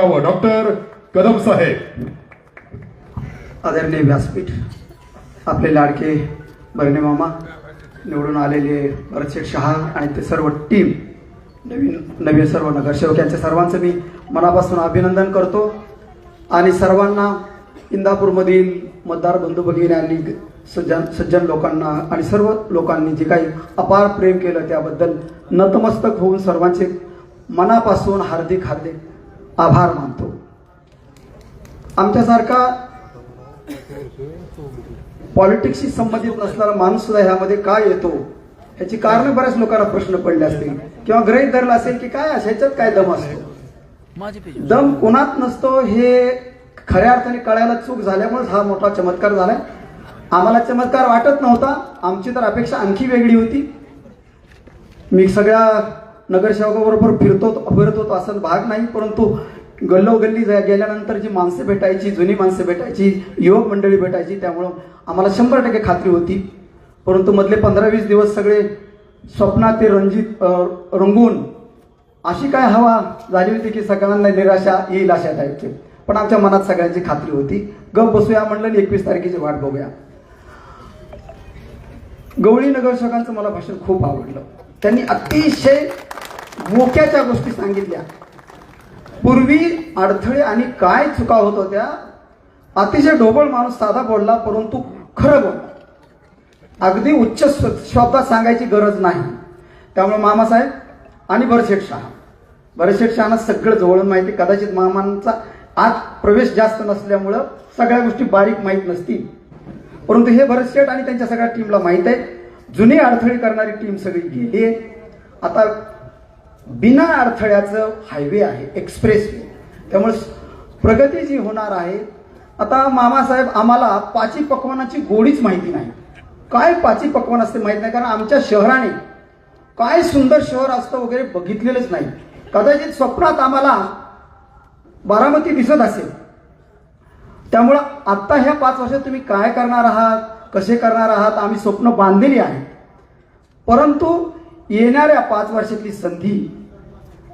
करावं डॉक्टर कदम साहेब. आदरणीय व्यासपीठ आपले लाडके बरणे मामा निवडून आलेले भरतशेठ शहा आणि ते सर्व टीम नवीन नवीन सर्व नगरसेवक यांच्या सर्वांचं मी मनापासून अभिनंदन करतो. आणि सर्वांना इंदापूरमधील मतदार बंधू भगिनी सज्जन सज्जन लोकांना आणि सर्व लोकांनी जे काही अपार प्रेम केलं त्याबद्दल नतमस्तक होऊन सर्वांचे मनापासून हार्दिक हार्दिक आभार मानतो. आमच्यासारखा पॉलिटिक्सशी संबंधित नसणारा माणूस सुद्धा ह्यामध्ये काय येतो? ह्याची कारण बऱ्याच लोकांना प्रश्न पडले असतील. किंवा गृहित धरला असेल की काय ह्याच्यात काय दम असतो? दम कोणात नसतो हे खऱ्या अर्थाने कळायला चूक झाल्यामुळेच हा मोठा चमत्कार झालाय. आम्हाला चमत्कार वाटत नव्हता. आमची तर अपेक्षा आणखी वेगळी होती. मी सगळ्या नगरसेवकाबरोबर फिरतो फिरत असं भाग नाही परंतु गल्लोगल्ली गेल्यानंतर जी माणसं भेटायची जुनी माणसं भेटायची युवक मंडळी भेटायची त्यामुळं आम्हाला शंभर टक्के खात्री होती. परंतु मधले पंधरा वीस दिवस सगळे स्वप्नात ते रंजित रंगून अशी काय हवा झाली होती की सगळ्यांना निराशा येईल अशा टाईपची पण आमच्या मनात सगळ्यांची खात्री होती. गप बसूया म्हणलं एकवीस तारखेची वाट बघूया. गवळी नगरसेवकांचं मला भाषण खूप आवडलं. त्यांनी अतिशय मोक्याच्या गोष्टी सांगितल्या. पूर्वी अडथळे आणि काय चुका होत होत्या अतिशय ढोबळ माणूस साधा बोलला परंतु खरं बोलला अगदी उच्च शब्दात सांगायची गरज नाही. त्यामुळे मामासाहेब आणि भरशेठ शहा. भरशेठ शहाना सगळं जवळून माहिती कदाचित मामांचा आज प्रवेश जास्त नसल्यामुळं सगळ्या गोष्टी बारीक माहीत नसतील. परंतु हे भरत आणि त्यांच्या सगळ्या टीमला माहीत आहे. जुनी अडथळे करणारी टीम सगळी गेली आहे. आता बिना अडथळ्याचं हायवे आहे एक्सप्रेस वे त्यामुळे प्रगती जी होणार आहे आता मामासाहेब आम्हाला पाची पकवानाची गोडीच माहिती नाही. काय पाची पकवान असते माहीत नाही कारण आमच्या शहराने काय सुंदर शहर असतं वगैरे बघितलेलंच नाही. कदाचित स्वप्नात आम्हाला बारामती दिसत असेल. त्यामुळं आत्ता ह्या पाच वर्षात तुम्ही काय करणार आहात कसे करणार आहात आम्ही स्वप्न बांधलेली आहेत. परंतु येणाऱ्या पाच वर्षातली संधी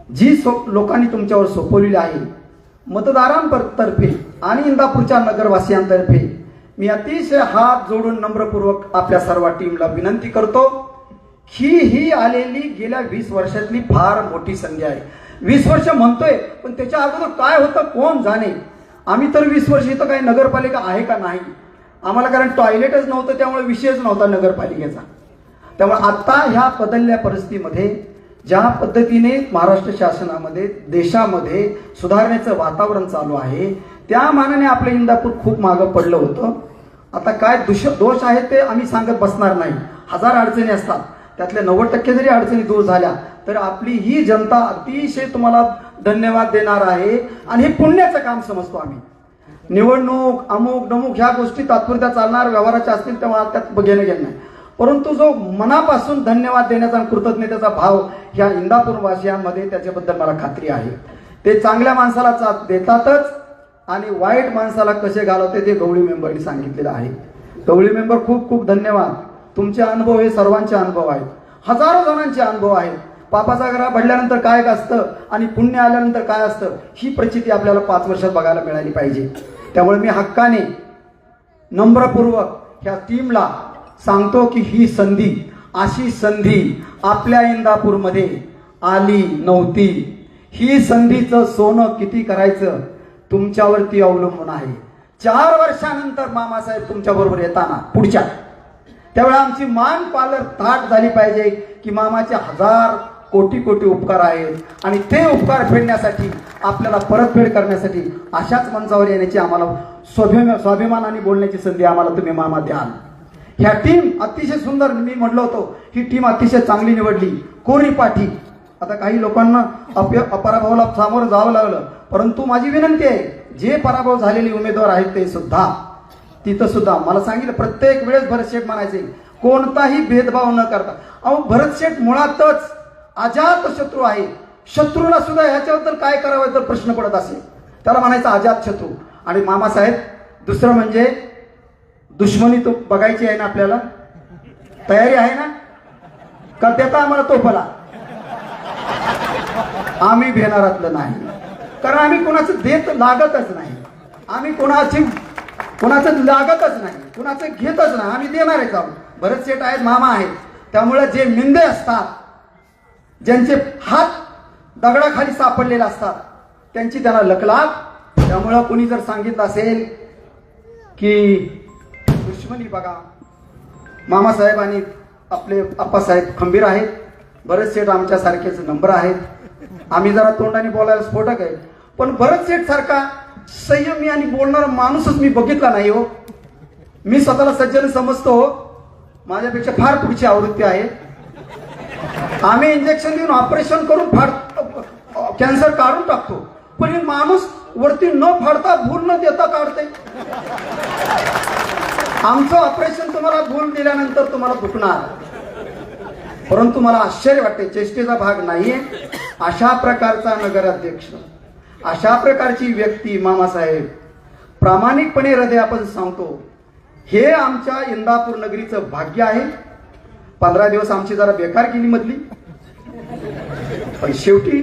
जी सो लोकांनी तुमच्यावर सोपवलेली आहे मतदारांतर्फे आणि इंदापूरच्या नगरवासियांतर्फे मी अतिशय हात जोडून नम्रपूर्वक आपल्या सर्व टीमला विनंती करतो ही ही आलेली गेल्या वीस वर्षातली फार मोठी संधी आहे. वीस वर्ष म्हणतोय पण त्याच्या अगोदर काय होतं कोण जाणे? आम्ही तर वीस वर्ष इथं काही नगरपालिका आहे का नाही? आम्हाला कारण टॉयलेटच नव्हतं त्यामुळे विषयच नव्हता नगरपालिकेचा. त्यामुळे आत्ता ह्या बदलल्या परिस्थितीमध्ये ज्या पद्धतीने महाराष्ट्र शासनामध्ये देशामध्ये सुधारण्याचं वातावरण चालू आहे त्या मानाने आपलं इंदापूर खूप मागं पडलं होतं. आता काय दुष दोष आहेत ते आम्ही सांगत बसणार नाही. हजार अडचणी असतात. त्यातल्या नव्वद टक्के जरी अडचणी दूर झाल्या तर आपली ही जनता अतिशय तुम्हाला धन्यवाद देणार आहे. आणि हे पुण्याचं काम समजतो आम्ही. निवडणूक अमुक नमुक ह्या गोष्टी तात्पुरत्या चालणार व्यवहाराच्या असतील तेव्हा त्यात घेणं घेणं नाही. परंतु जो मनापासून धन्यवाद देण्याचा कृतज्ञतेचा भाव ह्या इंदापूर वासियांमध्ये त्याच्याबद्दल मला खात्री आहे. ते चांगल्या माणसाला चा देतातच आणि वाईट माणसाला कसे घालवते ते गवळी मेंबरनी सांगितलेलं आहे. गवळी मेंबर खूप खूप धन्यवाद. तुमचे अनुभव हे सर्वांचे अनुभव आहेत. हजारो जणांचे अनुभव आहेत. पापाचा ग्रह पडल्यानंतर काय असतं आणि पुण्य आल्यानंतर काय असतं ही प्रचिती आपल्याला पाच वर्षात बघायला मिळाली पाहिजे. त्यामुळे मी हक्काने नम्रपूर्वक ह्या टीमला सांगतो की ही संधी अशी संधी आपल्या इंदापूरमध्ये आली नव्हती. ही संधीचं सोनं किती करायचं तुमच्यावरती अवलंबून आहे. चार वर्षानंतर मामासाहेब तुमच्याबरोबर येताना पुढच्या. त्यावेळेला आमची मान पालर ताट झाली पाहिजे की मामाचे हजार कोटी कोटी उपकार आहेत आणि ते उपकार फेडण्यासाठी आपल्याला परतफेड करण्यासाठी अशाच मंचावर येण्याची आम्हाला स्वाभिमा स्वाभिमानाने बोलण्याची संधी आम्हाला तुम्ही मामा द्याल. ह्या टीम अतिशय सुंदर मी म्हटलं होतो ही टीम अतिशय चांगली निवडली. कोरी पाठी. आता काही लोकांना अप पराभवाला सामोरं जावं लागलं. परंतु माझी विनंती आहे जे पराभव झालेले उमेदवार आहेत ते सुद्धा तिथं सुद्धा. मला सांगितलं प्रत्येक वेळेस भरत शेठ म्हणायचे कोणताही भेदभाव न करता. अहो भरत शेठ मुळातच अजात शत्रू आहे. शत्रूला सुद्धा ह्याच्याबद्दल काय करावं तर प्रश्न पडत असेल. त्याला म्हणायचं अजात शत्रू. आणि मामासाहेब दुसरं म्हणजे दुश्मनी तो बघायची आहे ना आपल्याला? तयारी आहे ना? का देता आम्हाला तोफला? आम्ही भेनारातलं नाही. कारण आम्ही कोणाचं देत लागतच नाही. आम्ही कोणाची कोणाचं लागतच नाही. कोणाचं घेतच नाही. आम्ही देणारच आहोत बरेच सेट आहेत मामा आहेत. त्यामुळे जे मिंदे असतात ज्यांचे हात दगडाखाली सापडलेले असतात त्यांची त्यांना लकलाक त्यामुळं कोणी जर सांगितलं असेल की दुश्मनी बघा. मामासाहेब आणि आपले आप्पासाहेब खंबीर आहेत. भरत सेठ आमच्या सारखेच नंबर आहेत. आम्ही जरा तोंडाने बोलायला स्फोटक आहे. पण भरत सेट सारखा संयमी आणि बोलणारा माणूसच मी बघितला नाही हो. मी स्वतःला सज्जन समजतो हो. माझ्यापेक्षा फार पुढची आवृत्ती आहे. आम्ही इंजेक्शन देऊन ऑपरेशन करून फाड कॅन्सर काढून टाकतो. पण हे माणूस वरती न फाडता भूल न देता काढते. आमचं ऑपरेशन तुम्हाला भूल दिल्यानंतर तुम्हाला दुखणार परंतु मला आश्चर्य वाटते चेष्टेचा भाग नाहीये. अशा प्रकारचा नगराध्यक्ष अशा प्रकारची व्यक्ती मामासाहेब प्रामाणिकपणे हृदय आपण सांगतो. हे आमच्या इंदापूर नगरीचं भाग्य आहे. पंधरा दिवस आमची जरा बेकार केली मधली. पण शेवटी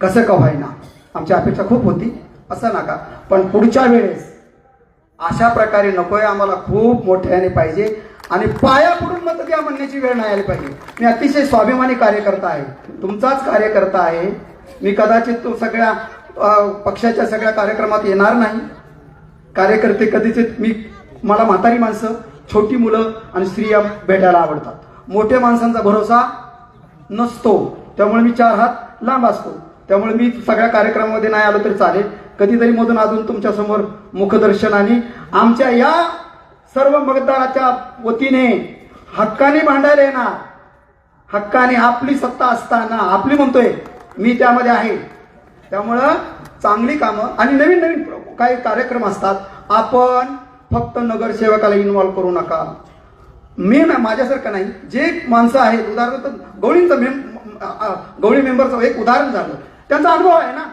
कसं का व्हायना आमची अपेक्षा खूप होती. असं नका. पण पुढच्या वेळेस अशा प्रकारे नकोय आम्हाला खूप मोठ्याने पाहिजे. आणि पाया पडून मत द्या म्हणण्याची वेळ नाही आली पाहिजे. मी अतिशय स्वाभिमानी कार्यकर्ता आहे. तुमचाच कार्यकर्ता आहे. मी कदाचित तो सगळ्या पक्षाच्या सगळ्या कार्यक्रमात येणार नाही. कार्यकर्ते कधीच मी मला म्हातारी माणसं छोटी मुलं आणि स्त्रिया भेटायला आवडतात. मोठ्या माणसांचा भरोसा नसतो. त्यामुळे मी चार हात लांब असतो. त्यामुळे मी सगळ्या कार्यक्रमामध्ये नाही आलो तरी चालेल. कधीतरी मधून अजून तुमच्यासमोर मुखदर्शनाने आमच्या या सर्व मतदाराच्या वतीने हक्काने भांडायला येणार. हक्काने आपली सत्ता असताना आपली म्हणतोय मी त्यामध्ये आहे. त्यामुळं चांगली कामं आणि नवीन नवीन काही कार्यक्रम असतात आपण फक्त नगरसेवकाला इन्व्हॉल्व करू नका. मी ना- माझ्यासारखं नाही. जे माणसं आहेत उदाहरणार्थ गवळींचं मेम गवळी मेंबरचं एक उदाहरण झालं. त्यांचा अनुभव आहे ना?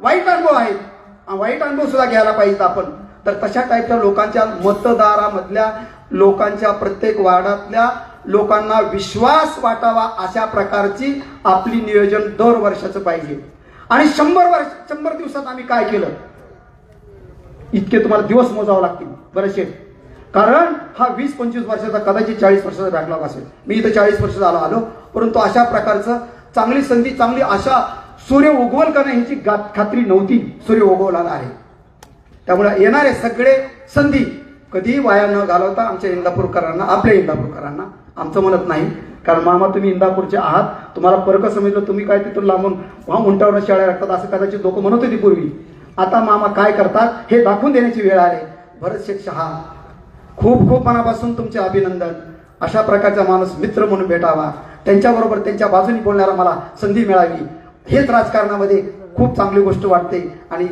वाईट अनुभव आहे वाईट अनुभव सुद्धा घ्यायला पाहिजे आपण. तर तशा टाईपच्या लोकांच्या मतदारामधल्या लोकांच्या प्रत्येक वार्डातल्या लोकांना विश्वास वाटावा अशा प्रकारची आपली नियोजन दर वर्षाचं पाहिजे. आणि शंभर वर्ष शंभर दिवसात आम्ही काय केलं? इतके तुम्हाला दिवस मोजावे लागतील बरेचसे. कारण हा वीस पंचवीस वर्षाचा कदाचित चाळीस वर्षाचा बॅकलॉग असेल. मी इथं चाळीस वर्ष झालो आलो परंतु अशा प्रकारचं चांगली संधी चांगली आशा सूर्य उगवल का नाही ह्याची खात्री नव्हती. सूर्य उगवला आहे. त्यामुळे येणारे सगळे संधी कधीही वाया न घालवता आमच्या इंदापूरकरांना आपल्या इंदापूरकरांना आमचं म्हणत नाही. कारण मामा तुम्ही इंदापूरचे आहात. तुम्हाला फरक समजलं तुम्ही काय तिथून लांबून हा उंटावर शाळा राखतात असं कदाचित लोक म्हणत होती पूर्वी. आता मामा काय करतात हे दाखवून देण्याची वेळ आली. भरत शेख शहा खूप खूप मनापासून तुमचे अभिनंदन. अशा प्रकारचा माणूस मित्र म्हणून भेटावा. त्यांच्याबरोबर त्यांच्या बाजूने बोलणारा मला संधी मिळावी. हेच राजकारणामध्ये खूप चांगली गोष्ट वाटते. आणि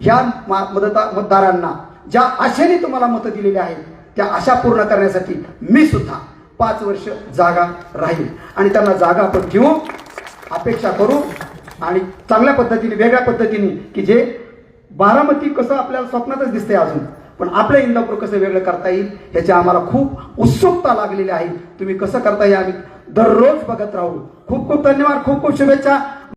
ह्या मतदा मतदारांना ज्या आशेने तुम्हाला मतं दिलेली आहेत त्या आशा पूर्ण करण्यासाठी मी सुद्धा पाच वर्ष जागा राहील. आणि त्यांना जागा आपण घेऊ अपेक्षा करू आणि चांगल्या पद्धतीने वेगळ्या पद्धतीने की जे बारामती कसं आपल्याला स्वप्नातच दिसते अजून पण आपल्या इंदापूर कसं वेगळं करता येईल ह्याची आम्हाला खूप उत्सुकता लागलेली आहे. तुम्ही कसं करता येईल आम्ही दररोज बघत राहू. खूप खूप धन्यवाद खूप खूप शुभेच्छा.